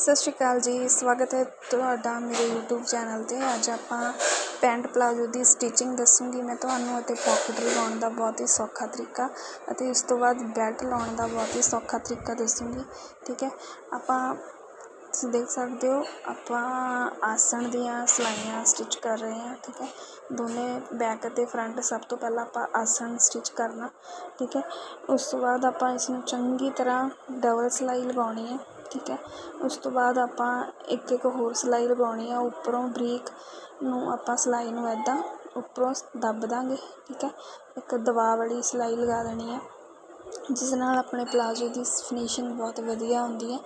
ਸਤਿ ਸ਼੍ਰੀ ਅਕਾਲ ਜੀ, ਸਵਾਗਤ ਹੈ ਤੁਹਾਡਾ ਮੇਰੇ YouTube ਚੈਨਲ 'ਤੇ। ਅੱਜ ਆਪਾਂ ਪੈਂਟ ਪਲਾਜ਼ੋ ਦੀ ਸਟਿਚਿੰਗ ਦੱਸੂੰਗੀ ਮੈਂ ਤੁਹਾਨੂੰ ਅਤੇ ਪੋਕਟ ਲਗਾਉਣ ਦਾ ਬਹੁਤ ਹੀ ਸੌਖਾ ਤਰੀਕਾ ਅਤੇ ਉਸ ਤੋਂ ਬਾਅਦ ਬੈਲਟ ਲਾਉਣ ਦਾ ਬਹੁਤ ਹੀ ਸੌਖਾ ਤਰੀਕਾ ਦੱਸੂੰਗੀ, ਠੀਕ ਹੈ? ਆਪਾਂ ਤੁਸੀਂ ਦੇਖ ਸਕਦੇ ਹੋ, ਆਪਾਂ ਆਸਣ ਦੀਆਂ ਸਲਾਈਆਂ ਸਟਿਚ ਕਰ ਰਹੇ ਹਾਂ, ਠੀਕ ਹੈ? ਦੋਨੇ ਬੈਕ ਅਤੇ ਫਰੰਟ ਸਭ ਤੋਂ ਪਹਿਲਾਂ ਆਪਾਂ ਆਸਣ ਸਟਿਚ ਕਰਨਾ, ਠੀਕ ਹੈ? ਉਸ ਤੋਂ ਬਾਅਦ ਆਪਾਂ ਇਸ ਨੂੰ ਚੰਗੀ ਤਰ੍ਹਾਂ ਡਬਲ ਸਿਲਾਈ ਲਗਾਉਣੀ ਹੈ। ਠੀਕ ਹੈ। ਉਸ ਤੋਂ ਬਾਅਦ ਆਪਾਂ ਇੱਕ ਇੱਕ ਹੋਰ ਸਿਲਾਈ ਲਗਾਉਣੀ ਆ, ਉੱਪਰੋਂ ਬਰੀਕ ਨੂੰ ਆਪਾਂ ਸਿਲਾਈ ਨੂੰ ਇੱਦਾਂ ਉੱਪਰੋਂ ਦੱਬ ਦਾਂਗੇ, ਠੀਕ ਹੈ। ਇੱਕ ਦਬਾਅ ਵਾਲੀ ਸਿਲਾਈ ਲਗਾ ਦੇਣੀ ਹੈ ਜਿਸ ਨਾਲ ਆਪਣੇ ਪਲਾਜ਼ੋ ਦੀ ਫਿਨਿਸ਼ਿੰਗ ਬਹੁਤ ਵਧੀਆ ਹੁੰਦੀ ਹੈ।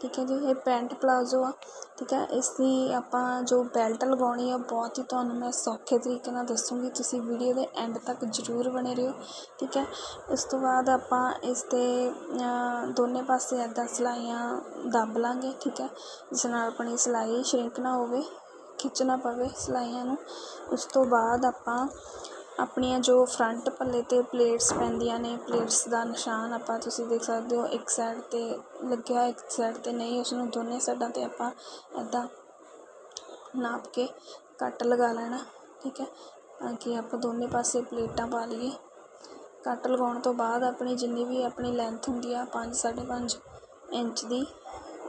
ਠੀਕ ਹੈ ਜੀ, ਇਹ ਪੈਂਟ ਪਲਾਜ਼ੋ ਆ। ਠੀਕ ਹੈ ਇਸ ਦੀ ਆਪਾਂ ਜੋ ਬੈਲਟ ਲਗਾਉਣੀ ਆ, ਬਹੁਤ ਹੀ ਤੁਹਾਨੂੰ ਮੈਂ ਸੌਖੇ ਤਰੀਕੇ ਨਾਲ ਦੱਸੂੰਗੀ। ਤੁਸੀਂ ਵੀਡੀਓ ਦੇ ਐਂਡ ਤੱਕ ਜ਼ਰੂਰ ਬਣੇ ਰਹੋ। ਠੀਕ ਹੈ, ਉਸ ਤੋਂ ਬਾਅਦ ਆਪਾਂ ਇਸ 'ਤੇ ਦੋਨੇ ਪਾਸੇ ਇੱਦਾਂ ਸਿਲਾਈਆਂ ਦੱਬ ਲਾਂਗੇ। ਠੀਕ ਹੈ, ਜਿਸ ਨਾਲ ਆਪਣੀ ਸਿਲਾਈ ਸ਼ਰਿੰਕ ਨਾ ਹੋਵੇ ਖਿੱਚਣਾ ਪਵੇ ਸਿਲਾਈਆਂ ਨੂੰ। ਉਸ ਤੋਂ ਬਾਅਦ ਆਪਾਂ ਆਪਣੀਆਂ ਜੋ ਫਰੰਟ ਪੱਲੇ 'ਤੇ ਪਲੇਟਸ ਪੈਂਦੀਆਂ ਨੇ ਪਲੇਟਸ ਦਾ ਨਿਸ਼ਾਨ ਆਪਾਂ ਤੁਸੀਂ ਦੇਖ ਸਕਦੇ ਹੋ, ਇੱਕ ਸਾਈਡ 'ਤੇ ਲੱਗਿਆ, ਇੱਕ ਸਾਈਡ 'ਤੇ ਨਹੀਂ ਉਸਨੂੰ ਦੋਨੇ ਸਾਈਡਾਂ 'ਤੇ ਆਪਾਂ ਇੱਦਾਂ ਨਾਪ ਕੇ ਕੱਟ ਲਗਾ ਲੈਣਾ, ਠੀਕ ਹੈ? ਤਾਂ ਕਿ ਆਪਾਂ ਦੋਨੇ ਪਾਸੇ ਪਲੇਟਾਂ ਪਾ ਲਈਏ। ਕੱਟ ਲਗਾਉਣ ਤੋਂ ਬਾਅਦ ਆਪਣੀ ਜਿੰਨੀ ਵੀ ਆਪਣੀ ਲੈਂਥ ਹੁੰਦੀ ਆ, ਪੰਜ, ਸਾਢੇ ਪੰਜ ਇੰਚ ਦੀ,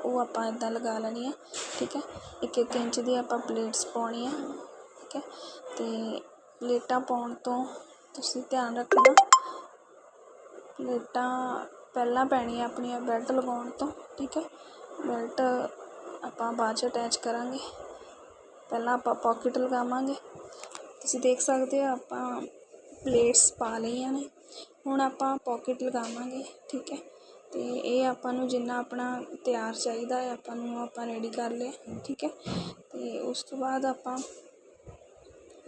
ਉਹ ਆਪਾਂ ਇੱਦਾਂ ਲਗਾ ਲੈਣੀ ਆ, ਠੀਕ ਹੈ? ਇੱਕ ਇੱਕ ਇੰਚ ਦੀ ਆਪਾਂ ਪਲੇਟਸ ਪਾਉਣੀ ਆ, ਠੀਕ ਹੈ? ਅਤੇ ਪਲੇਟਾਂ ਪਾਉਣ ਤੋਂ ਤੁਸੀਂ ਧਿਆਨ ਰੱਖਣਾ। ਪਲੇਟਾਂ ਪਹਿਲਾਂ ਪੈਣੀਆਂ ਆਪਣੀਆਂ ਬੈਲਟ ਲਗਾਉਣ ਤੋਂ, ਠੀਕ ਹੈ। ਬੈਲਟ ਆਪਾਂ ਬਾਅਦ 'ਚ ਅਟੈਚ ਕਰਾਂਗੇ। ਪਹਿਲਾਂ ਆਪਾਂ ਪੋਕਿਟ ਲਗਾਵਾਂਗੇ। ਤੁਸੀਂ ਦੇਖ ਸਕਦੇ ਹੋ ਆਪਾਂ ਪਲੇਟਸ ਪਾ ਲਈਆਂ ਨੇ। ਹੁਣ ਆਪਾਂ ਪੋਕਿਟ ਲਗਾਵਾਂਗੇ, ਠੀਕ ਹੈ। ਅਤੇ ਇਹ ਆਪਾਂ ਨੂੰ ਜਿੰਨਾ ਆਪਣਾ ਤਿਆਰ ਚਾਹੀਦਾ ਹੈ, ਆਪਾਂ ਨੂੰ ਆਪਾਂ ਰੈਡੀ ਕਰ ਲਿਆ, ਠੀਕ ਹੈ। ਅਤੇ ਉਸ ਤੋਂ ਬਾਅਦ ਆਪਾਂ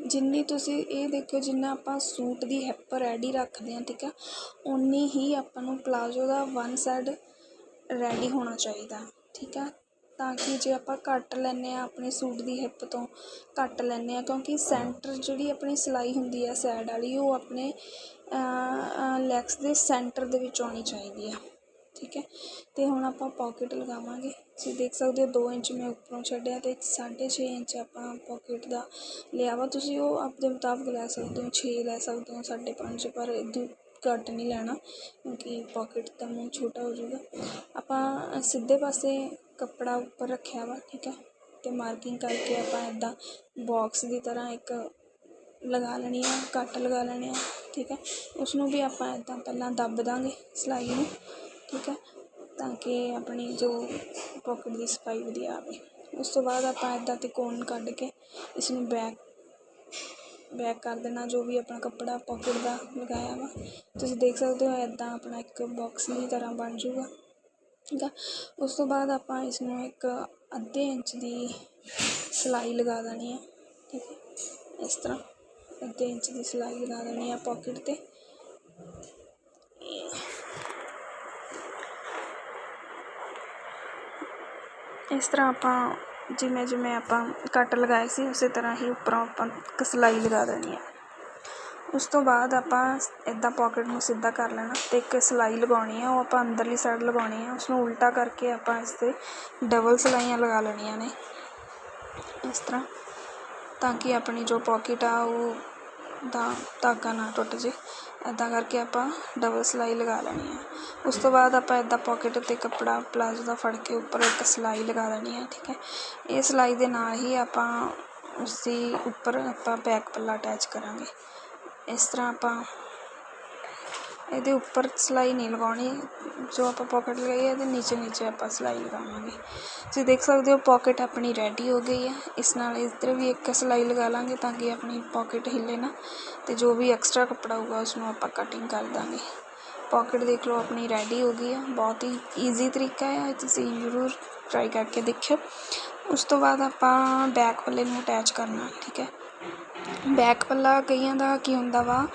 ਜਿੰਨੀ ਤੁਸੀਂ ਇਹ ਦੇਖਿਓ ਜਿੰਨਾ ਆਪਾਂ ਸੂਟ ਦੀ ਹਿੱਪ ਰੈਡੀ ਰੱਖਦੇ ਹਾਂ, ਠੀਕ ਆ ਉਨੀ ਹੀ ਆਪਾਂ ਨੂੰ ਪਲਾਜ਼ੋ ਦਾ ਵਨ ਸਾਈਡ ਰੈਡੀ ਹੋਣਾ ਚਾਹੀਦਾ, ਠੀਕ ਆ, ਤਾਂ ਕਿ ਜੇ ਆਪਾਂ ਘੱਟ ਲੈਂਦੇ ਹਾਂ ਆਪਣੇ ਸੂਟ ਦੀ ਹਿੱਪ ਤੋਂ ਘੱਟ ਲੈਂਦੇ ਹਾਂ, ਕਿਉਂਕਿ ਸੈਂਟਰ ਜਿਹੜੀ ਆਪਣੀ ਸਿਲਾਈ ਹੁੰਦੀ ਹੈ ਸਾਈਡ ਵਾਲੀ, ਉਹ ਆਪਣੇ ਲੈਗਸ ਦੇ ਸੈਂਟਰ ਦੇ ਵਿੱਚ ਆਉਣੀ ਚਾਹੀਦੀ ਆ। ਠੀਕ ਹੈ। ਅਤੇ ਹੁਣ ਆਪਾਂ ਪੋਕਿਟ ਲਗਾਵਾਂਗੇ। ਤੁਸੀਂ ਦੇਖ ਸਕਦੇ ਹੋ, ਦੋ ਇੰਚ ਮੈਂ ਉੱਪਰੋਂ ਛੱਡਿਆ ਅਤੇ ਸਾਢੇ ਛੇ ਇੰਚ ਆਪਾਂ ਪੋਕਿਟ ਦਾ ਲਿਆ ਵਾ। ਤੁਸੀਂ ਉਹ ਆਪਣੇ ਮੁਤਾਬਕ ਲੈ ਸਕਦੇ ਹੋ, ਛੇ ਲੈ ਸਕਦੇ ਹੋ, ਸਾਢੇ ਪੰਜ, ਪਰ ਇਦੋਂ ਘੱਟ ਨਹੀਂ ਲੈਣਾ, ਕਿਉਂਕਿ ਪੋਕਿਟ ਦਾ ਮੂੰਹ ਛੋਟਾ ਹੋ ਜਾਊਗਾ। ਆਪਾਂ ਸਿੱਧੇ ਪਾਸੇ ਕੱਪੜਾ ਉੱਪਰ ਰੱਖਿਆ ਵਾ, ਠੀਕ ਹੈ। ਅਤੇ ਮਾਰਕਿੰਗ ਕਰਕੇ ਆਪਾਂ ਇੱਦਾਂ ਬਾਕਸ ਦੀ ਤਰ੍ਹਾਂ ਇੱਕ ਲਗਾ ਲੈਣੀ ਆ, ਕੱਟ ਲਗਾ ਲੈਣੇ ਆ, ਠੀਕ ਹੈ। ਉਸ ਨੂੰ ਵੀ ਆਪਾਂ ਇੱਦਾਂ ਪਹਿਲਾਂ ਦੱਬ ਦਾਂਗੇ ਸਿਲਾਈ ਨੂੰ। ਠੀਕ ਹੈ ਤਾਂ ਕਿ ਆਪਣੀ ਜੋ ਪੋਕਟ ਦੀ ਸਫ਼ਾਈ ਵਧੀਆ ਆਵੇ ਉਸ ਤੋਂ ਬਾਅਦ ਆਪਾਂ ਇੱਦਾਂ ਤਿਕੋਣ ਕੱਢ ਕੇ ਇਸ ਨੂੰ ਬੈਕ ਬੈਕ ਕਰ ਦੇਣਾ ਜੋ ਵੀ ਆਪਣਾ ਕੱਪੜਾ ਪੋਕਟ ਦਾ ਲਗਾਇਆ ਵਾ ਤੁਸੀਂ ਦੇਖ ਸਕਦੇ ਹੋ ਇੱਦਾਂ ਆਪਣਾ ਇੱਕ ਬਾਕਸ ਦੀ ਤਰ੍ਹਾਂ ਬਣ ਜਾਊਗਾ ਠੀਕ ਆ ਉਸ ਤੋਂ ਬਾਅਦ ਆਪਾਂ ਇਸ ਨੂੰ ਇੱਕ ਅੱਧੇ ਇੰਚ ਦੀ ਸਿਲਾਈ ਲਗਾ ਦੇਣੀ ਹੈ ਠੀਕ ਹੈ ਇਸ ਤਰ੍ਹਾਂ ਅੱਧੇ ਇੰਚ ਦੀ ਸਿਲਾਈ ਲਗਾ ਦੇਣੀ ਹੈ ਪੋਕਟ 'ਤੇ ਇਸ ਤਰ੍ਹਾਂ ਆਪਾਂ ਜਿਵੇਂ ਜਿਵੇਂ ਆਪਾਂ ਕੱਟ ਲਗਾਏ ਸੀ, ਉਸੇ ਤਰ੍ਹਾਂ ਹੀ ਉੱਪਰੋਂ ਆਪਾਂ ਇੱਕ ਸਿਲਾਈ ਲਗਾ ਦੇਣੀ ਹੈ। ਉਸ ਤੋਂ ਬਾਅਦ ਆਪਾਂ ਇੱਦਾਂ ਪੋਕਟ ਨੂੰ ਸਿੱਧਾ ਕਰ ਲੈਣਾ ਅਤੇ ਇੱਕ ਸਿਲਾਈ ਲਗਾਉਣੀ ਹੈ, ਉਹ ਆਪਾਂ ਅੰਦਰਲੀ ਸਾਈਡ ਲਗਾਉਣੀ ਹੈ। ਉਸਨੂੰ ਉਲਟਾ ਕਰਕੇ ਆਪਾਂ ਇਸ 'ਤੇ ਡਬਲ ਸਿਲਾਈਆਂ ਲਗਾ ਲੈਣੀਆਂ ਨੇ। ਇਸ ਤਰ੍ਹਾਂ, ਤਾਂ ਕਿ ਆਪਣੀ ਜੋ ਪੋਕਿਟ ਆ, ਉਹ ਦਾ ਧਾਗਾ ਨਾ ਟੁੱਟ ਜੇ ਇੱਦਾਂ ਕਰਕੇ ਆਪਾਂ ਡਬਲ ਸਿਲਾਈ ਲਗਾ ਲੈਣੀ ਹੈ ਉਸ ਤੋਂ ਬਾਅਦ ਆਪਾਂ ਇੱਦਾਂ ਪੋਕਿਟ 'ਤੇ ਕੱਪੜਾ ਪਲਾਜ਼ੋ ਦਾ ਫੜ ਕੇ ਉੱਪਰ ਇੱਕ ਸਿਲਾਈ ਲਗਾ ਦੇਣੀ ਹੈ ਠੀਕ ਹੈ। ਇਹ ਸਿਲਾਈ ਦੇ ਨਾਲ ਹੀ ਆਪਾਂ ਉਸਦੀ ਉੱਪਰ ਆਪਾਂ ਬੈਕ ਪੱਲਾ ਅਟੈਚ ਕਰਾਂਗੇ। ਇਸ ਤਰ੍ਹਾਂ ਆਪਾਂ ਇਹਦੇ ਉੱਪਰ ਸਿਲਾਈ ਨਹੀਂ ਲਗਾਉਣੀ। ਜੋ ਆਪਾਂ ਪੋਕਿਟ ਲਗਾਈ ਹੈ, ਇਹਦੇ ਨੀਚੇ ਨੀਚੇ ਆਪਾਂ ਸਿਲਾਈ ਲਗਾਵਾਂਗੇ। ਤੁਸੀਂ ਦੇਖ ਸਕਦੇ ਹੋ ਪੋਕਿਟ ਆਪਣੀ ਰੈਡੀ ਹੋ ਗਈ ਹੈ। ਇਸ ਨਾਲ ਇੱਧਰ ਵੀ ਇੱਕ ਸਿਲਾਈ ਲਗਾ ਲਾਂਗੇ ਤਾਂ ਕਿ ਆਪਣੀ ਪੋਕਿਟ ਹਿੱਲੇ ਨਾ ਅਤੇ ਜੋ ਵੀ ਐਕਸਟਰਾ ਕੱਪੜਾ ਹੋਊਗਾ, ਉਸਨੂੰ ਆਪਾਂ ਕਟਿੰਗ ਕਰ ਦਾਂਗੇ। ਪੋਕਿਟ ਦੇਖ ਲਓ, ਆਪਣੀ ਰੈਡੀ ਹੋ ਗਈ ਹੈ। ਬਹੁਤ ਹੀ ਈਜ਼ੀ ਤਰੀਕਾ ਹੈ। ਤੁਸੀਂ ਜ਼ਰੂਰ ਟਰਾਈ ਕਰਕੇ ਦੇਖਿਓ। ਉਸ ਤੋਂ ਬਾਅਦ ਆਪਾਂ ਬੈਕ ਪੱਲੇ ਨੂੰ ਅਟੈਚ ਕਰਨਾ, ਠੀਕ ਹੈ। ਬੈਕ ਪੱਲਾ ਕਈਆਂ ਦਾ ਕੀ ਹੁੰਦਾ ਵਾ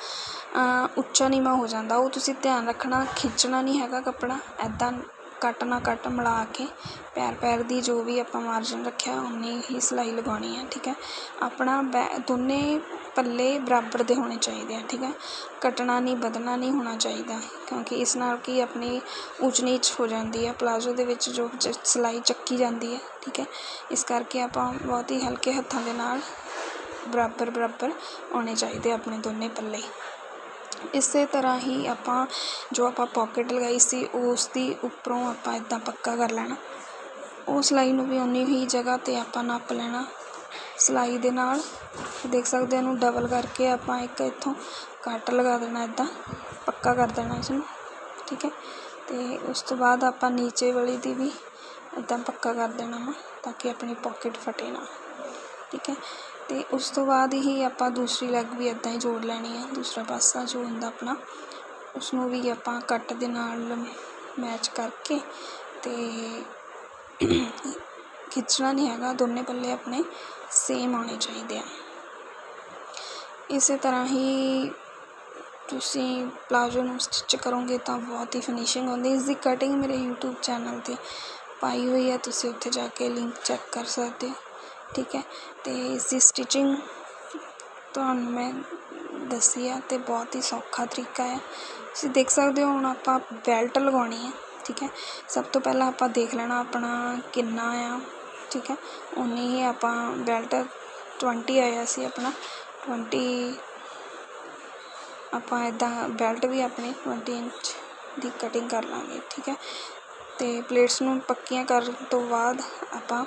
ਉੱਚਾ ਨੀਵਾਂ ਹੋ ਜਾਂਦਾ। ਉਹ ਤੁਸੀਂ ਧਿਆਨ ਰੱਖਣਾ, ਖਿੱਚਣਾ ਨਹੀਂ ਹੈਗਾ ਕੱਪੜਾ। ਇੱਦਾਂ ਕੱਟ ਨਾ ਕੱਟ ਮਿਲਾ ਕੇ ਪੈਰ ਪੈਰ ਦੀ ਜੋ ਵੀ ਆਪਾਂ ਮਾਰਜਨ ਰੱਖਿਆ ਉਨੀ ਹੀ ਸਿਲਾਈ ਲਗਾਉਣੀ ਹੈ, ਠੀਕ ਹੈ? ਆਪਣਾ ਬੈ, ਦੋਨੇ ਪੱਲੇ ਬਰਾਬਰ ਦੇ ਹੋਣੇ ਚਾਹੀਦੇ ਆ, ਠੀਕ ਹੈ? ਕੱਟਣਾ ਨਹੀਂ, ਵਧਣਾ ਨਹੀਂ ਹੋਣਾ ਚਾਹੀਦਾ, ਕਿਉਂਕਿ ਇਸ ਨਾਲ ਕੀ ਆਪਣੀ ਊਚ ਨੀਚ ਹੋ ਜਾਂਦੀ ਹੈ। ਪਲਾਜ਼ੋ ਦੇ ਵਿੱਚ ਜੋ ਚ- ਸਿਲਾਈ ਚੱਕੀ ਜਾਂਦੀ ਹੈ, ਠੀਕ ਹੈ? ਇਸ ਕਰਕੇ ਆਪਾਂ ਬਹੁਤ ਹੀ ਹਲਕੇ ਹੱਥਾਂ ਦੇ ਨਾਲ ਬਰਾਬਰ ਬਰਾਬਰ ਆਉਣੇ ਚਾਹੀਦੇ ਆਪਣੇ ਦੋਨੇ ਪੱਲੇ। ਇਸੇ ਤਰ੍ਹਾਂ ਹੀ ਆਪਾਂ ਜੋ ਆਪਾਂ ਪੋਕਿਟ ਲਗਾਈ ਸੀ, ਉਸ ਦੀ ਉੱਪਰੋਂ ਆਪਾਂ ਇੱਦਾਂ ਪੱਕਾ ਕਰ ਲੈਣਾ। ਉਹ ਸਿਲਾਈ ਨੂੰ ਵੀ ਉਨੀ ਹੀ ਜਗ੍ਹਾ 'ਤੇ ਆਪਾਂ ਨੱਪ ਲੈਣਾ ਸਿਲਾਈ ਦੇ ਨਾਲ। ਦੇਖ ਸਕਦੇ ਹੋ ਇਹਨੂੰ ਡਬਲ ਕਰਕੇ ਆਪਾਂ ਇੱਕ ਇੱਥੋਂ ਕੱਟ ਲਗਾ ਦੇਣਾ ਇੱਦਾਂ, ਪੱਕਾ ਕਰ ਦੇਣਾ ਇਸ ਨੂੰ ਠੀਕ ਹੈ। ਅਤੇ ਉਸ ਤੋਂ ਬਾਅਦ ਆਪਾਂ ਨੀਚੇ ਵਾਲੀ ਦੀ ਵੀ ਇੱਦਾਂ ਪੱਕਾ ਕਰ ਦੇਣਾ ਵਾ, ਤਾਂ ਕਿ ਆਪਣੀ ਪੋਕਿਟ ਫਟੇ ਨਾ। ਠੀਕ ਹੈ। ਅਤੇ ਉਸ ਤੋਂ ਬਾਅਦ ਹੀ ਆਪਾਂ ਦੂਸਰੀ ਲੈਗ ਵੀ ਇੱਦਾਂ ਹੀ ਜੋੜ ਲੈਣੀ ਹੈ। ਦੂਸਰਾ ਪਾਸਾ ਜੋ ਹੁੰਦਾ ਆਪਣਾ। ਉਸਨੂੰ ਵੀ ਆਪਾਂ ਕੱਟ ਦੇ ਨਾਲ ਮੈਚ ਕਰਕੇ ਅਤੇ ਖਿੱਚਣਾ ਨਹੀਂ ਹੈਗਾ। ਦੋਨੇ ਪੱਲੇ ਆਪਣੇ ਸੇਮ ਆਉਣੇ ਚਾਹੀਦੇ ਆ। ਇਸੇ ਤਰ੍ਹਾਂ ਹੀ ਤੁਸੀਂ ਪਲਾਜ਼ੋ ਨੂੰ ਸਟਿਚ ਕਰੋਗੇ ਤਾਂ ਬਹੁਤ ਹੀ ਫਿਨਿਸ਼ਿੰਗ ਆਉਂਦੀ ਇਸ ਦੀ ਕਟਿੰਗ ਮੇਰੇ YouTube ਚੈਨਲ 'ਤੇ ਪਾਈ ਹੋਈ ਹੈ। ਤੁਸੀਂ ਉੱਥੇ ਜਾ ਕੇ ਲਿੰਕ ਚੈੱਕ ਕਰ ਸਕਦੇ ਹੋ। ਠੀਕ ਹੈ। ਅਤੇ ਇਸ ਦੀ ਸਟਿਚਿੰਗ ਤੁਹਾਨੂੰ ਮੈਂ ਦੱਸੀ ਆ ਅਤੇ ਬਹੁਤ ਹੀ ਸੌਖਾ ਤਰੀਕਾ ਆ ਤੁਸੀਂ ਦੇਖ ਸਕਦੇ ਹੋ, ਹੁਣ ਆਪਾਂ ਬੈਲਟ ਲਗਾਉਣੀ ਹੈ, ਠੀਕ ਹੈ। ਸਭ ਤੋਂ ਪਹਿਲਾਂ ਆਪਾਂ ਦੇਖ ਲੈਣਾ ਆਪਣਾ ਕਿੰਨਾ ਆ, ਠੀਕ ਹੈ। ਉਨੀ ਹੀ ਆਪਾਂ ਬੈਲਟ 20 ਆਇਆ ਸੀ ਆਪਣਾ 20 ਆਪਾਂ ਇਦਾਂ ਬੈਲਟ ਵੀ ਆਪਣੀ 20 ਇੰਚ ਦੀ ਕਟਿੰਗ ਕਰ ਲਾਂਗੇ, ਠੀਕ ਹੈ। ਅਤੇ ਪਲੇਟਸ ਨੂੰ ਪੱਕੀਆਂ ਕਰਨ ਤੋਂ ਬਾਅਦ ਆਪਾਂ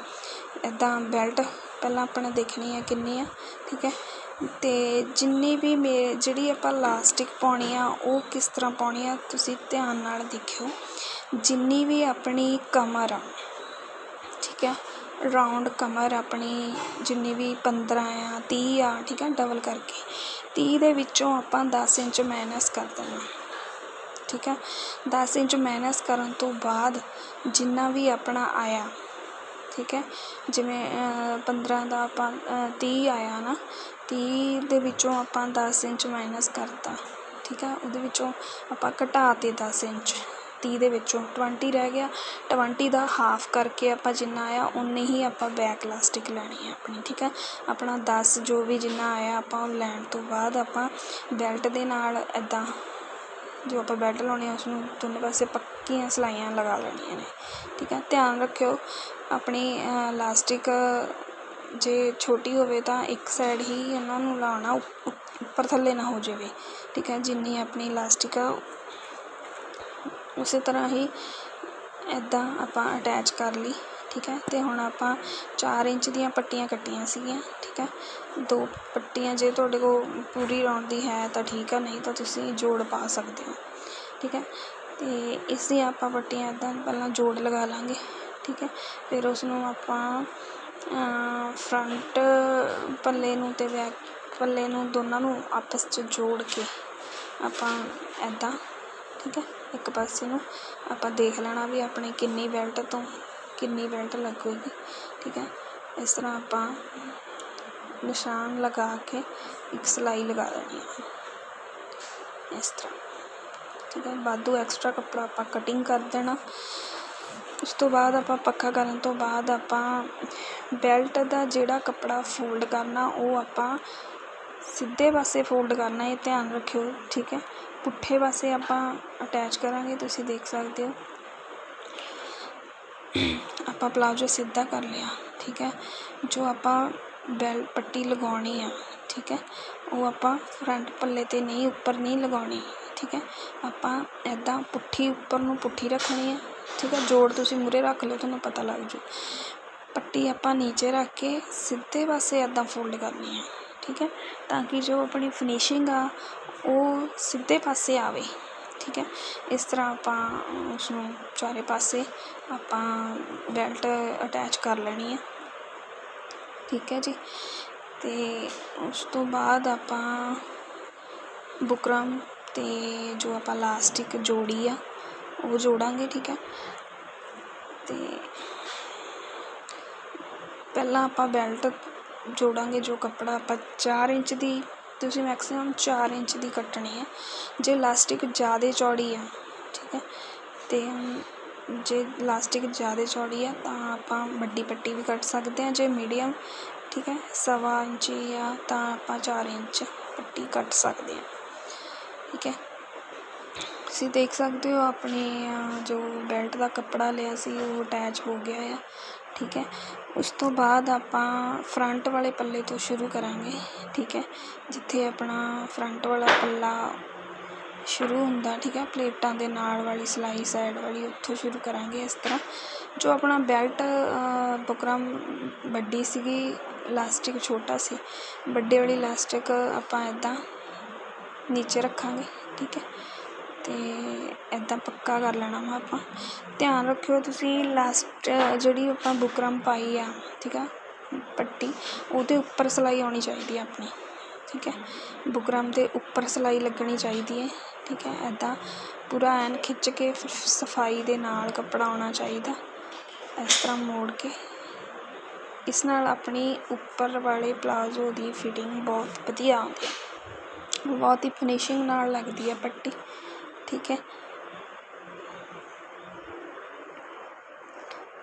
ਇੱਦਾਂ ਬੈਲਟ ਪਹਿਲਾਂ ਆਪਣਾ ਦੇਖਣੀ ਹੈ ਕਿੰਨੀ ਆ, ਠੀਕ ਹੈ? ਅਤੇ ਜਿੰਨੀ ਵੀ ਮੇ, ਜਿਹੜੀ ਆਪਾਂ ਲਾਸਟਿਕ ਪਾਉਣੀ ਆ, ਉਹ ਕਿਸ ਤਰ੍ਹਾਂ ਪਾਉਣੀ ਆ, ਤੁਸੀਂ ਧਿਆਨ ਨਾਲ ਦੇਖਿਓ। ਜਿੰਨੀ ਵੀ ਆਪਣੀ ਕਮਰ ਆ, ਠੀਕ ਹੈ? ਰਾਉਂਡ ਕਮਰ ਆਪਣੀ ਜਿੰਨੀ ਵੀ 15 ਆ 30 ਆ, ਠੀਕ ਹੈ? ਡਬਲ ਕਰਕੇ 30 ਦੇ ਵਿੱਚੋਂ ਆਪਾਂ 10 ਇੰਚ ਮਾਈਨਸ ਕਰ ਦੇਣਾ। ਠੀਕ ਹੈ। 10 ਇੰਚ ਮਾਈਨਸ ਕਰਨ ਤੋਂ ਬਾਅਦ ਜਿੰਨਾ ਵੀ ਆਪਣਾ ਆਇਆ, ਠੀਕ ਹੈ। ਜਿਵੇਂ 15 ਦਾ ਆਪਾਂ 30 ਆਇਆ ਨਾ 30 ਦੇ ਵਿੱਚੋਂ ਆਪਾਂ 10 ਇੰਚ ਮਾਈਨਸ ਕਰਤਾ, ਠੀਕ ਹੈ। ਉਹਦੇ ਵਿੱਚੋਂ ਆਪਾਂ ਘਟਾ ਤੇ 10 ਇੰਚ। 30 ਦੇ ਵਿੱਚੋਂ 20 ਰਹਿ ਗਿਆ। 20 ਦਾ ਹਾਫ ਕਰਕੇ ਆਪਾਂ ਜਿੰਨਾ ਆਇਆ ਉਨੀ ਹੀ ਆਪਾਂ ਬੈਕ ਇਲਾਸਟਿਕ ਲੈਣੀ ਹੈ ਆਪਣੀ, ਠੀਕ ਹੈ। ਆਪਣਾ 10 ਜੋ ਵੀ ਜਿੰਨਾ ਆਇਆ, ਆਪਾਂ ਉਹ ਲੈਣ ਤੋਂ ਬਾਅਦ ਆਪਾਂ ਬੈਲਟ ਦੇ ਨਾਲ ਇੱਦਾਂ ਜੋ ਆਪਾਂ ਬੈਲਟ ਲਾਉਣੀ ਆ, ਉਸਨੂੰ ਦੋਨੇ ਪਾਸੇ ਪੱਕੀਆਂ ਸਿਲਾਈਆਂ ਲਗਾ ਲੈਣੀਆਂ ਨੇ। ਠੀਕ ਹੈ ਧਿਆਨ ਰੱਖਿਓ, ਆਪਣੀ ਇਲਾਸਟਿਕ ਜੇ ਛੋਟੀ ਹੋਵੇ ਤਾਂ ਇੱਕ ਸਾਈਡ ਹੀ ਇਹਨਾਂ ਨੂੰ ਲਾਉਣਾ ਉੱਪਰ ਥੱਲੇ ਨਾ ਹੋ ਜਾਵੇ। ਠੀਕ ਹੈ ਜਿੰਨੀ ਆਪਣੀ ਇਲਾਸਟਿਕ ਆ, ਉਸੇ ਤਰ੍ਹਾਂ ਹੀ ਇੱਦਾਂ ਆਪਾਂ ਅਟੈਚ ਕਰ ਲਈ। ਠੀਕ ਹੈ? ਅਤੇ ਹੁਣ ਆਪਾਂ ਚਾਰ ਇੰਚ ਦੀਆਂ ਪੱਟੀਆਂ ਕੱਟੀਆਂ ਸੀਗੀਆਂ, ਠੀਕ ਹੈ? ਦੋ ਪੱਟੀਆਂ ਜੇ ਤੁਹਾਡੇ ਕੋਲ ਪੂਰੀ ਰਾਉਂਡ ਦੀ ਹੈ ਤਾਂ ਠੀਕ ਹੈ ਨਹੀਂ ਤਾਂ ਤੁਸੀਂ ਜੋੜ ਪਾ ਸਕਦੇ ਹੋ, ਠੀਕ ਹੈ? ਅਤੇ ਇਸ ਦੀਆਂ ਆਪਾਂ ਪੱਟੀਆਂ ਇੱਦਾਂ ਪਹਿਲਾਂ ਜੋੜ ਲਗਾ ਲਾਂਗੇ, ਠੀਕ ਹੈ? ਫਿਰ ਉਸ ਨੂੰ ਆਪਾਂ ਫਰੰਟ ਪੱਲੇ ਨੂੰ ਅਤੇ ਬੈਕ ਪੱਲੇ ਨੂੰ ਦੋਨਾਂ ਨੂੰ ਆਪਸ 'ਚ ਜੋੜ ਕੇ ਆਪਾਂ ਇੱਦਾਂ ਠੀਕ ਹੈ? ਇੱਕ ਪਾਸੇ ਨੂੰ ਆਪਾਂ ਦੇਖ ਲੈਣਾ ਵੀ ਆਪਣੇ ਕਿੰਨੀ ਬੈਲਟ ਤੋਂ ਕਿੰਨੀ ਬੈਲਟ ਲੱਗੇਗੀ ਠੀਕ ਹੈ ਇਸ ਤਰ੍ਹਾਂ ਆਪਾਂ ਨਿਸ਼ਾਨ ਲਗਾ ਕੇ ਇੱਕ ਸਿਲਾਈ ਲਗਾ ਦੇਣੀ ਹੈ ਇਸ ਤਰ੍ਹਾਂ ਠੀਕ ਹੈ ਵਾਧੂ ਐਕਸਟਰਾ ਕੱਪੜਾ ਆਪਾਂ ਕਟਿੰਗ ਕਰ ਦੇਣਾ ਉਸ ਤੋਂ ਬਾਅਦ ਆਪਾਂ ਪੱਕਾ ਕਰਨ ਤੋਂ ਬਾਅਦ ਆਪਾਂ ਬੈਲਟ ਦਾ ਜਿਹੜਾ ਕੱਪੜਾ ਫੋਲਡ ਕਰਨਾ ਉਹ ਆਪਾਂ ਸਿੱਧੇ ਪਾਸੇ ਫੋਲਡ ਕਰਨਾ ਇਹ ਧਿਆਨ ਰੱਖਿਓ ਠੀਕ ਹੈ ਪੁੱਠੇ ਪਾਸੇ ਆਪਾਂ ਅਟੈਚ ਕਰਾਂਗੇ ਤੁਸੀਂ ਦੇਖ ਸਕਦੇ ਹੋ ਆਪਾਂ ਪਲਾਜੋ ਸਿੱਧਾ ਕਰ ਲਿਆ, ਠੀਕ ਹੈ? ਜੋ ਆਪਾਂ ਬੈਲ ਪੱਟੀ ਲਗਾਉਣੀ ਆ, ਠੀਕ ਹੈ? ਉਹ ਆਪਾਂ ਫਰੰਟ ਪੱਲੇ 'ਤੇ ਨਹੀਂ, ਉੱਪਰ ਨਹੀਂ ਲਗਾਉਣੀ, ਠੀਕ ਹੈ? ਆਪਾਂ ਇੱਦਾਂ ਪੁੱਠੀ ਉੱਪਰ ਨੂੰ ਪੁੱਠੀ ਰੱਖਣੀ ਹੈ ਠੀਕ ਹੈ? ਜੋੜ ਤੁਸੀਂ ਮੂਰੇ ਰੱਖ ਲਓ, ਤੁਹਾਨੂੰ ਪਤਾ ਲੱਗ ਜੂ। ਪੱਟੀ ਆਪਾਂ ਨੀਚੇ ਰੱਖ ਕੇ ਸਿੱਧੇ ਪਾਸੇ ਇੱਦਾਂ ਫੋਲਡ ਕਰਨੀ ਹੈ ਠੀਕ ਹੈ? ਤਾਂ ਕਿ ਜੋ ਆਪਣੀ ਫਿਨਿਸ਼ਿੰਗ ਆ, ਉਹ ਸਿੱਧੇ ਪਾਸੇ ਆਵੇ। ਠੀਕ ਹੈ। ਇਸ ਤਰ੍ਹਾਂ ਆਪਾਂ ਉਸਨੂੰ ਚਾਰੇ ਪਾਸੇ ਆਪਾਂ ਬੈਲਟ ਅਟੈਚ ਕਰ ਲੈਣੀ ਹੈ। ਠੀਕ ਹੈ ਜੀ। ਅਤੇ ਉਸ ਤੋਂ ਬਾਅਦ ਆਪਾਂ ਬੁਕਰਮ ਅਤੇ ਜੋ ਆਪਾਂ ਲਾਸਟਿਕ ਜੋੜੀ ਆ, ਉਹ ਜੋੜਾਂਗੇ, ਠੀਕ ਹੈ। ਤੇ ਪਹਿਲਾਂ ਆਪਾਂ ਬੈਲਟ ਜੋੜਾਂਗੇ, ਜੋ ਕੱਪੜਾ ਆਪਾਂ 4 ਇੰਚ ਦੀ ਤੁਸੀਂ ਮੈਕਸੀਮਮ ਚਾਰ ਇੰਚ ਦੀ ਕੱਟਣੀ ਹੈ। ਜੇ ਇਲਾਸਟਿਕ ਜ਼ਿਆਦਾ ਚੌੜੀ ਆ ਠੀਕ ਹੈ ਅਤੇ ਜੇ ਇਲਾਸਟਿਕ ਜ਼ਿਆਦਾ ਚੌੜੀ ਆ ਤਾਂ ਆਪਾਂ ਵੱਡੀ ਪੱਟੀ ਵੀ ਕੱਟ ਸਕਦੇ ਹਾਂ। ਜੇ ਮੀਡੀਅਮ ਠੀਕ ਹੈ, ਸਵਾ ਇੰਚ ਆ ਤਾਂ ਆਪਾਂ ਚਾਰ ਇੰਚ ਪੱਟੀ ਕੱਟ ਸਕਦੇ ਹਾਂ, ਠੀਕ ਹੈ। ਤੁਸੀਂ ਦੇਖ ਸਕਦੇ ਹੋ ਆਪਣੇ ਜੋ ਬੈਲਟ ਦਾ ਕੱਪੜਾ ਲਿਆ ਸੀ, ਉਹ ਅਟੈਚ ਹੋ ਗਿਆ ਆ। ਠੀਕ ਹੈ। ਉਸ ਤੋਂ ਬਾਅਦ ਆਪਾਂ ਫਰੰਟ ਵਾਲੇ ਪੱਲੇ ਤੋਂ ਸ਼ੁਰੂ ਕਰਾਂਗੇ, ਠੀਕ ਹੈ। ਜਿੱਥੇ ਆਪਣਾ ਫਰੰਟ ਵਾਲਾ ਪੱਲਾ ਸ਼ੁਰੂ ਹੁੰਦਾ, ਠੀਕ ਹੈ। ਪਲੇਟਾਂ ਦੇ ਨਾਲ ਵਾਲੀ, ਸਿਲਾਈ ਸਾਈਡ ਵਾਲੀ, ਉੱਥੋਂ ਸ਼ੁਰੂ ਕਰਾਂਗੇ ਇਸ ਤਰ੍ਹਾਂ। ਜੋ ਆਪਣਾ ਬੈਲਟ ਬੁਕਰਮ ਵੱਡੀ ਸੀਗੀ ਇਲਾਸਟਿਕ ਛੋਟਾ ਸੀ, ਵੱਡੇ ਵਾਲੀ ਇਲਾਸਟਿਕ ਆਪਾਂ ਇੱਦਾਂ ਨੀਚੇ ਰੱਖਾਂਗੇ, ਠੀਕ ਹੈ। ਤੇ ਇੱਦਾਂ ਪੱਕਾ ਕਰ ਲੈਣਾ ਵਾ ਆਪਾਂ। ਧਿਆਨ ਰੱਖਿਓ ਤੁਸੀਂ ਲਾਸਟ ਜਿਹੜੀ ਆਪਾਂ ਬੁਕਰਮ ਪਾਈ ਆ, ਠੀਕ ਆ, ਪੱਟੀ, ਉਹਦੇ ਉੱਪਰ ਸਿਲਾਈ ਆਉਣੀ ਚਾਹੀਦੀ ਆ ਆਪਣੀ, ਠੀਕ ਹੈ ਬੁਕਰਮ ਦੇ ਉੱਪਰ ਸਿਲਾਈ ਲੱਗਣੀ ਚਾਹੀਦੀ ਹੈ ਠੀਕ ਹੈ ਇੱਦਾਂ ਪੂਰਾ ਐਨ ਖਿੱਚ ਕੇ ਫਿਰ ਸਫ਼ਾਈ ਦੇ ਨਾਲ ਕੱਪੜਾ ਆਉਣਾ ਚਾਹੀਦਾ, ਇਸ ਤਰ੍ਹਾਂ ਮੋੜ ਕੇ। ਇਸ ਨਾਲ ਆਪਣੀ ਉੱਪਰ ਵਾਲੇ ਪਲਾਜ਼ੋ ਦੀ ਫਿਟਿੰਗ ਬਹੁਤ ਵਧੀਆ ਆਉਂਦੀ ਹੈ ਬਹੁਤ ਹੀ ਫਿਨਿਸ਼ਿੰਗ ਨਾਲ ਲੱਗਦੀ ਹੈ ਪੱਟੀ। ਠੀਕ ਹੈ।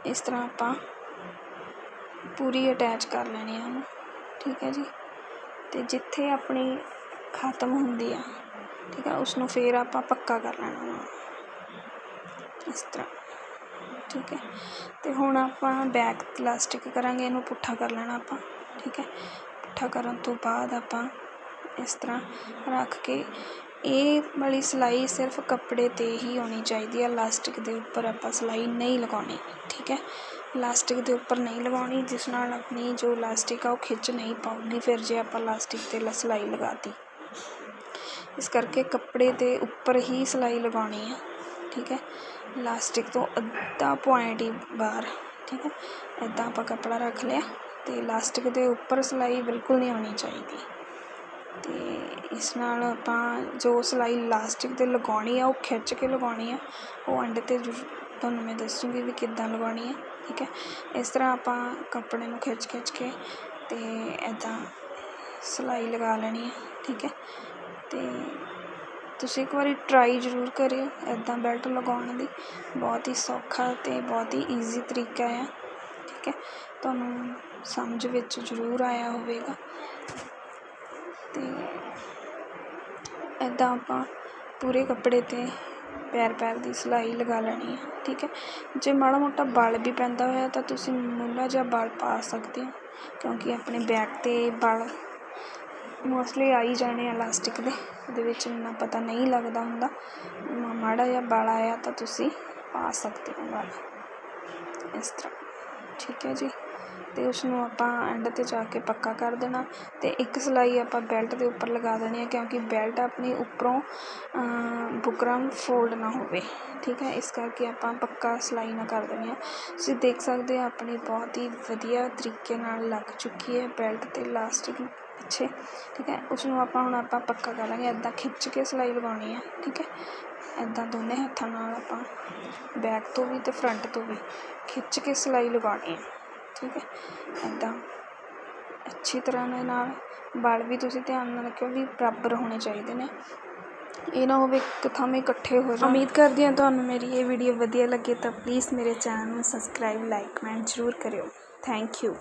ਇਸ ਤਰ੍ਹਾਂ ਆਪਾਂ ਪੂਰੀ ਅਟੈਚ ਕਰ ਲੈਣੀ ਆ ਉਹਨੂੰ, ਠੀਕ ਹੈ ਜੀ। ਤੇ ਜਿੱਥੇ ਆਪਣੀ ਖਤਮ ਹੁੰਦੀ ਆ, ਠੀਕ ਹੈ ਉਸ ਨੂੰ ਫੇਰ ਆਪਾਂ ਪੱਕਾ ਕਰ ਲੈਣਾ ਵਾ। ਇਸ ਤਰ੍ਹਾਂ, ਠੀਕ ਹੈ। ਤੇ ਹੁਣ ਆਪਾਂ ਬੈਕ ਇਲਾਸਟਿਕ ਕਰਾਂਗੇ, ਇਹਨੂੰ ਪੁੱਠਾ ਕਰ ਲੈਣਾ ਆਪਾਂ, ਠੀਕ ਹੈ। ਪੁੱਠਾ ਕਰਨ ਤੋਂ ਬਾਅਦ ਆਪਾਂ ਇਸ ਤਰ੍ਹਾਂ ਰੱਖ ਕੇ ਇਹ ਵਾਲੀ ਸਿਲਾਈ ਸਿਰਫ ਕੱਪੜੇ 'ਤੇ ਹੀ ਹੋਣੀ ਚਾਹੀਦੀ ਹੈ ਇਲਾਸਟਿਕ ਦੇ ਉੱਪਰ ਆਪਾਂ ਸਿਲਾਈ ਨਹੀਂ ਲਗਾਉਣੀ, ਠੀਕ ਹੈ? ਇਲਾਸਟਿਕ ਦੇ ਉੱਪਰ ਨਹੀਂ ਲਗਾਉਣੀ, ਜਿਸ ਨਾਲ ਆਪਣੀ ਜੋ ਇਲਾਸਟਿਕ ਆ ਉਹ ਖਿੱਚ ਨਹੀਂ ਪਾਊਗੀ, ਫਿਰ ਜੇ ਆਪਾਂ ਇਲਾਸਟਿਕ 'ਤੇ ਲ- ਸਿਲਾਈ ਲਗਾਤੀ। ਇਸ ਕਰਕੇ ਕੱਪੜੇ ਦੇ ਉੱਪਰ ਹੀ ਸਿਲਾਈ ਲਗਾਉਣੀ ਆ, ਠੀਕ ਹੈ? ਇਲਾਸਟਿਕ ਤੋਂ ਅੱਧਾ ਪੁਆਇੰਟ ਹੀ ਬਾਹਰ, ਠੀਕ ਹੈ? ਇੱਦਾਂ ਆਪਾਂ ਕੱਪੜਾ ਰੱਖ ਲਿਆ ਅਤੇ ਇਲਾਸਟਿਕ ਦੇ ਉੱਪਰ ਸਿਲਾਈ ਬਿਲਕੁਲ ਨਹੀਂ ਆਉਣੀ ਚਾਹੀਦੀ। ਤੇ ਇਸ ਨਾਲ ਆਪਾਂ ਜੋ ਸਿਲਾਈ ਲਾਸਟਿਕ 'ਤੇ ਲਗਾਉਣੀ ਆ, ਉਹ ਖਿੱਚ ਕੇ ਲਗਾਉਣੀ ਆ, ਉਹ ਐਂਡ 'ਤੇ ਜ਼ਰੂਰ ਤੁਹਾਨੂੰ ਮੈਂ ਦੱਸੂੰਗੀ ਵੀ ਕਿੱਦਾਂ ਲਗਾਉਣੀ ਆ, ਠੀਕ ਹੈ ਇਸ ਤਰ੍ਹਾਂ ਆਪਾਂ ਕੱਪੜੇ ਨੂੰ ਖਿੱਚ ਖਿੱਚ ਕੇ ਅਤੇ ਇੱਦਾਂ ਸਿਲਾਈ ਲਗਾ ਲੈਣੀ ਆ, ਠੀਕ ਹੈ ਅਤੇ ਤੁਸੀਂ ਇੱਕ ਵਾਰੀ ਟਰਾਈ ਜ਼ਰੂਰ ਕਰਿਓ ਇੱਦਾਂ ਬੈਲਟ ਲਗਾਉਣ ਦੀ, ਬਹੁਤ ਹੀ ਸੌਖਾ ਅਤੇ ਬਹੁਤ ਹੀ ਈਜ਼ੀ ਤਰੀਕਾ ਆ, ਠੀਕ ਹੈ ਤੁਹਾਨੂੰ ਸਮਝ ਵਿੱਚ ਜ਼ਰੂਰ ਆਇਆ ਹੋਵੇਗਾ। ਤੇ ਇੱਦਾਂ ਆਪਾਂ ਪੂਰੇ ਕੱਪੜੇ 'ਤੇ ਪੈਰ ਪੈਰ ਦੀ ਸਿਲਾਈ ਲਗਾ ਲੈਣੀ ਹੈ ਠੀਕ ਹੈ? ਜੇ ਮਾੜਾ ਮੋਟਾ ਬਲ ਵੀ ਪੈਂਦਾ ਹੋਇਆ ਤਾਂ ਤੁਸੀਂ ਮੁੱਲਾ ਜਿਹਾ ਬਲ ਪਾ ਸਕਦੇ ਹੋ, ਕਿਉਂਕਿ ਆਪਣੇ ਬੈਕ 'ਤੇ ਬਲ ਮੋਸਟਲੀ ਆ ਹੀ ਜਾਣੇ ਆ ਇਲਾਸਟਿਕ ਦੇ, ਉਹਦੇ ਵਿੱਚ ਇੰਨਾ ਪਤਾ ਨਹੀਂ ਲੱਗਦਾ ਹੁੰਦਾ। ਮਾੜਾ ਜਿਹਾ ਬਲ ਆਇਆ ਤਾਂ ਤੁਸੀਂ ਪਾ ਸਕਦੇ ਹੋ ਬਲ, ਇਸ ਤਰ੍ਹਾਂ। ਠੀਕ ਹੈ ਜੀ। ਅਤੇ ਉਸ ਨੂੰ ਆਪਾਂ ਐਂਡ 'ਤੇ ਜਾ ਕੇ ਪੱਕਾ ਕਰ ਦੇਣਾ। ਅਤੇ ਇੱਕ ਸਿਲਾਈ ਆਪਾਂ ਬੈਲਟ ਦੇ ਉੱਪਰ ਲਗਾ ਦੇਣੀ ਹੈ, ਕਿਉਂਕਿ ਬੈਲਟ ਆਪਣੀ ਉੱਪਰੋਂ ਬੁਕਰਮ ਫੋਲਡ ਨਾ ਹੋਵੇ। ਠੀਕ ਹੈ, ਇਸ ਕਰਕੇ ਆਪਾਂ ਪੱਕਾ ਸਿਲਾਈ ਨਾ ਕਰ ਦੇਣੀ ਹੈ। ਤੁਸੀਂ ਦੇਖ ਸਕਦੇ ਹੋ, ਆਪਣੀ ਬਹੁਤ ਹੀ ਵਧੀਆ ਤਰੀਕੇ ਨਾਲ ਲੱਗ ਚੁੱਕੀ ਹੈ ਬੈਲਟ ਤੇ ਲਾਸਟਿਕ ਪਿੱਛੇ। ਠੀਕ ਹੈ ਉਸ ਨੂੰ ਆਪਾਂ ਹੁਣ ਆਪਾਂ ਪੱਕਾ ਕਰਾਂਗੇ। ਇੱਦਾਂ ਖਿੱਚ ਕੇ ਸਿਲਾਈ ਲਗਾਉਣੀ ਹੈ। ਠੀਕ ਹੈ। ਇੱਦਾਂ ਦੋਨੇ ਹੱਥਾਂ ਨਾਲ ਆਪਾਂ ਬੈਕ ਤੋਂ ਵੀ ਅਤੇ ਫਰੰਟ ਤੋਂ ਵੀ ਖਿੱਚ ਕੇ ਸਿਲਾਈ ਲਗਾਉਣੀ ਹੈ ਠੀਕ ਹੈ? ਇੱਦਾਂ ਅੱਛੀ ਤਰ੍ਹਾਂ ਦੇ ਨਾਲ ਵਾਲ ਵੀ ਤੁਸੀਂ ਧਿਆਨ ਨਾਲ ਰੱਖਿਓ ਵੀ ਬਰਾਬਰ ਹੋਣੇ ਚਾਹੀਦੇ ਨੇ। ਇਹ ਨਾ ਹੋਵੇ ਇੱਕ ਥਾਵੇਂ ਇਕੱਠੇ ਹੋ ਜਾਣ। ਉਮੀਦ ਕਰਦੀ ਹਾਂ ਤੁਹਾਨੂੰ ਮੇਰੀ ਇਹ ਵੀਡੀਓ ਵਧੀਆ ਲੱਗੇ ਤਾਂ ਪਲੀਜ਼ ਮੇਰੇ ਚੈਨਲ ਨੂੰ ਸਬਸਕ੍ਰਾਈਬ ਲਾਈਕ ਕਮੈਂਟ ਜ਼ਰੂਰ ਕਰਿਓ। Thank you